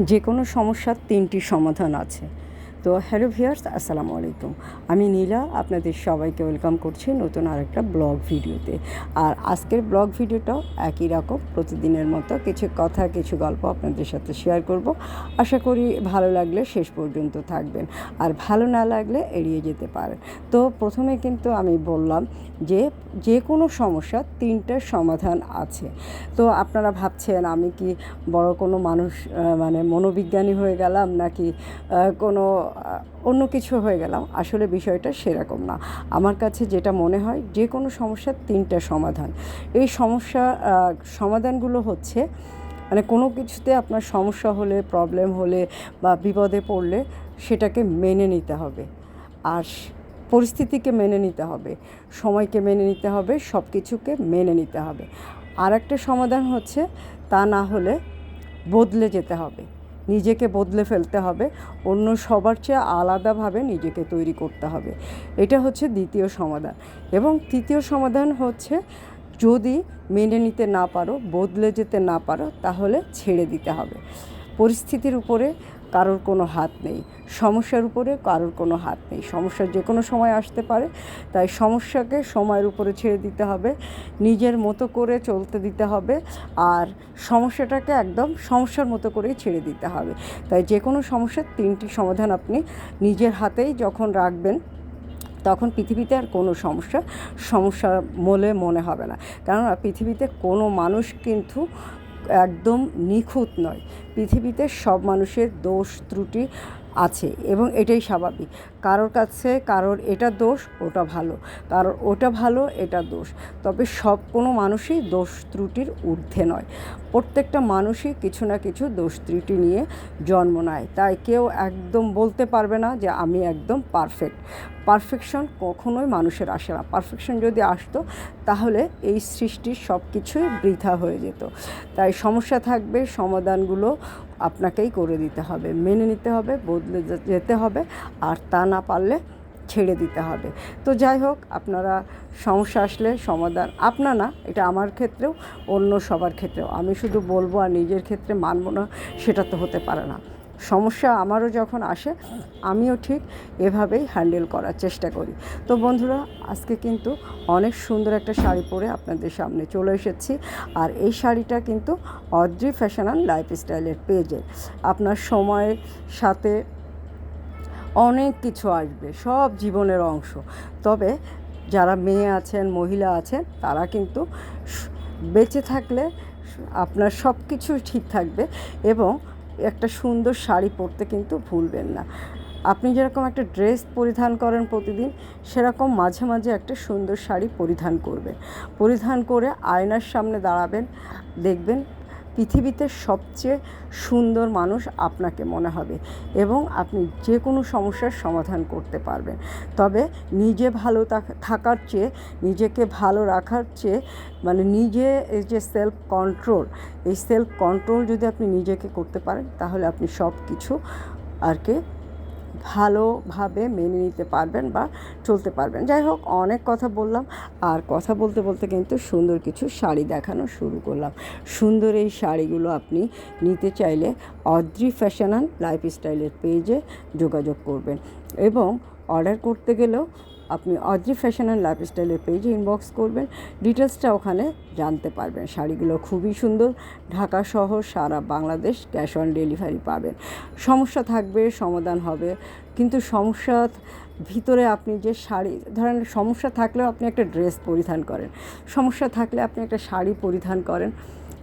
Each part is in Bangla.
যে কোনো সমস্যার তিনটি সমাধান আছে। তো হ্যালো ভিয়ার্স আসসালামু আলাইকুম। আমি নীলা, আপনাদের সবাইকে ওয়েলকাম করছি নতুন আরেকটা ব্লগ ভিডিওতে। আর আজকের ব্লগ ভিডিওটাও একই রকম, প্রতিদিনের মতো কিছু কথা, কিছু গল্প আপনাদের সাথে শেয়ার করব। আশা করি ভালো লাগলে শেষ পর্যন্ত থাকবেন, আর ভালো না লাগলে এড়িয়ে যেতে পারেন। তো প্রথমে কিন্তু আমি বললাম যে যে কোনো সমস্যার তিনটে সমাধান আছে। তো আপনারা ভাবছেন, আমি কি বড় কোনো মানুষ মানে মনোবিজ্ঞানী হয়ে গেলাম নাকি কোনো অন্য কিছু হয়ে গেলাম। আসলে বিষয়টা সেরকম না। আমার কাছে যেটা মনে হয়, যে কোনো সমস্যার তিনটা সমাধান। এই সমস্যা সমাধানগুলো হচ্ছে মানে কোনো কিছুতে আপনার সমস্যা হলে প্রবলেম হলে বা বিপদে পড়লে সেটাকে মেনে নিতে হবে। আর পরিস্থিতিকে মেনে নিতে হবে। সময়কে মেনে নিতে হবে সব কিছুকে মেনে নিতে হবে। আর একটা সমাধান হচ্ছে, তা না হলে বদলে যেতে হবে। নিজেকে বদলে ফেলতে হবে, অন্য সবার চেয়ে আলাদাভাবে নিজেকে তৈরি করতে হবে। এটা হচ্ছে দ্বিতীয় সমাধান। এবং তৃতীয় সমাধান হচ্ছে যদি মেনে নিতে না পারো, বদলে যেতে না পারো, তাহলে ছেড়ে দিতে হবে। পরিস্থিতির উপরে কারোর কোনো হাত নেই। সমস্যার উপরে কারোর কোনো হাত নেই। সমস্যা যে কোনো সময় আসতে পারে, তাই সমস্যাকে সময়ের উপরে ছেড়ে দিতে হবে, নিজের মতো করে চলতে দিতে হবে, আর সমস্যাটাকে একদম সমস্যার মতো করেই ছেড়ে দিতে হবে। তাই যে কোনো সমস্যার তিনটি সমাধান আপনি নিজের হাতেই যখন রাখবেন, তখন পৃথিবীতে আর কোনো সমস্যা সমস্যা বলে মনে হবে না। কেননা পৃথিবীতে কোনো মানুষ কিন্তু একদম নিখুঁত নয়। পৃথিবীতে সব মানুষের দোষ ত্রুটি আছে এবং এটাই স্বাভাবিক। কারোর কাছে কারোর এটা দোষ, ওটা ভালো। কারোর ওটা ভালো, এটা দোষ। তবে সব কোনো মানুষই দোষ ত্রুটির ঊর্ধ্বে নয়। প্রত্যেকটা মানুষই কিছু না কিছু দোষ ত্রুটি নিয়ে জন্ম নেয়। তাই কেউ একদম বলতে পারবে না যে আমি একদম পারফেক্ট পারফেকশন কখনোই মানুষের আসে না। পারফেকশন যদি আসতো, তাহলে এই সৃষ্টির সব কিছুই বৃথা হয়ে যেত। তাই সমস্যা থাকবে, সমাধানগুলো আপনাকেই করে দিতে হবে। মেনে নিতে হবে, বদলে যেতে হবে। আর তা না পারলে ছেড়ে দিতে হবে। তো যাই হোক, আপনারা সমস্যা আসলে সমাধান, আপনা না, এটা আমার ক্ষেত্রেও, অন্য সবার ক্ষেত্রেও। আমি শুধু বলব আর নিজের ক্ষেত্রে মানবো না, সেটা তো হতে পারে না। সমস্যা আমারও যখন আসে, আমিও ঠিক এভাবেই হ্যান্ডেল করার চেষ্টা করি। তো বন্ধুরা, আজকে কিন্তু অনেক সুন্দর একটা শাড়ি পরে আপনাদের সামনে চলে এসেছি। আর এই শাড়িটা কিন্তু অদ্রি ফ্যাশন অ্যান্ড লাইফস্টাইলের পেজে। আপনার সময়ের সাথে অনেক কিছু আসবে, সব জীবনের অংশ। তবে যারা মেয়ে আছেন, মহিলা আছেন, তারা কিন্তু বেঁচে থাকলে আপনার সব কিছু ঠিক থাকবে এবং একটা সুন্দর শাড়ি পরতে কিন্তু ভুলবেন না। আপনি যেরকম একটা ড্রেস পরিধান করেন প্রতিদিন, সেরকম মাঝে মাঝে একটা সুন্দর শাড়ি পরিধান করবেন পরিধান করে আয়নার সামনে দাঁড়াবেন, দেখবেন পৃথিবীতে সবচেয়ে সুন্দর মানুষ আপনাকে মনে হবে এবং আপনি যে কোনো সমস্যার সমাধান করতে পারবেন। তবে নিজে ভালো থাকার চেয়ে, নিজেকে ভালো রাখার চেয়ে মানে নিজে এই যে সেলফ কন্ট্রোল এই সেলফ কন্ট্রোল যদি আপনি নিজেকে করতে পারেন, তাহলে আপনি সব কিছু আর কি ভালোভাবে মেনে নিতে পারবেন বা চলতে পারবেন। যাই হোক, অনেক কথা বললাম। আর কথা বলতে বলতে কিন্তু সুন্দর কিছু শাড়ি দেখানো শুরু করলাম। সুন্দর এই শাড়িগুলো আপনি নিতে চাইলে অদ্রি ফ্যাশন অ্যান্ড লাইফস্টাইলের পেজে যোগাযোগ করবেন। এবং অর্ডার করতে গেলেও আপনি অদ্রি ফ্যাশন অ্যান্ড লাইফস্টাইলের পেজে ইনবক্স করবেন। ডিটেলসটা ওখানে জানতে পারবেন। শাড়িগুলো খুবই সুন্দর। ঢাকা সহ সারা বাংলাদেশ ক্যাশ অন ডেলিভারি পাবেন। সমস্যা থাকবে, সমাধান হবে। কিন্তু সমস্যা ভিতরে আপনি যে শাড়ি, ধরেন সমস্যা থাকলেও আপনি একটা ড্রেস পরিধান করেন। সমস্যা থাকলে আপনি একটা শাড়ি পরিধান করেন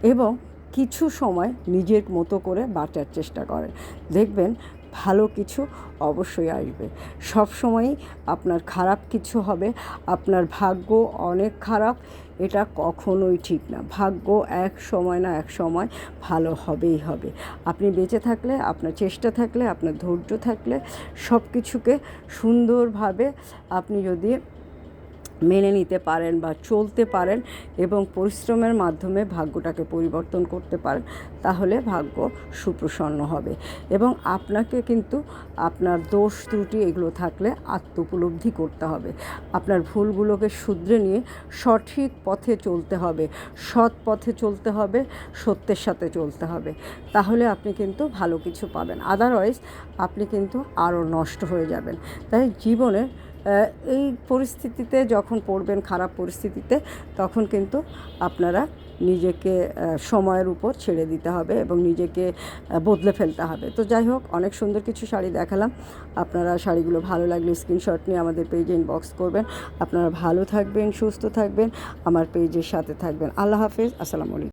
এবং কিছু সময় নিজের মতো করে বাঁচার চেষ্টা করেন। দেখবেন ভালো কিছু অবশ্যই আসবে। সবসময়ই আপনার খারাপ কিছু হবে, আপনার ভাগ্য অনেক খারাপ, এটা কখনোই ঠিক না। ভাগ্য এক সময় না এক সময় ভালো হবেই হবে। আপনি বেঁচে থাকলে, আপনার চেষ্টা থাকলে, আপনার ধৈর্য থাকলে সব কিছুকে সুন্দরভাবে আপনি যদি মেনে নিতে পারেন বা চলতে পারেন এবং পরিশ্রমের মাধ্যমে ভাগ্যটাকে পরিবর্তন করতে পারেন, তাহলে ভাগ্য সুপ্রসন্ন হবে। এবং আপনাকে কিন্তু আপনার দোষ ত্রুটি এগুলো থাকলে আত্ম উপলব্ধি করতে হবে। আপনার ভুলগুলোকে শুধরে নিয়ে সঠিক পথে চলতে হবে, সৎ পথে চলতে হবে, সত্যের সাথে চলতে হবে। তাহলে আপনি কিন্তু ভালো কিছু পাবেন। আদারওয়াইজ আপনি কিন্তু আরও নষ্ট হয়ে যাবেন। তাই জীবনে এই পরিস্থিতিতে যখন পড়বেন, খারাপ পরিস্থিতিতে, তখন কিন্তু আপনারা নিজেকে সময়ের উপর ছেড়ে দিতে হবে এবং নিজেকে বদলে ফেলতে হবে। তো যাই হোক, অনেক সুন্দর কিছু শাড়ি দেখালাম। আপনারা শাড়িগুলো ভালো লাগলে স্ক্রিনশট নিয়ে আমাদের পেজে ইনবক্স করবেন। আপনারা ভালো থাকবেন, সুস্থ থাকবেন, আমার পেজের সাথে থাকবেন। আল্লাহ হাফেজ, আসসালামু আলাইকুম।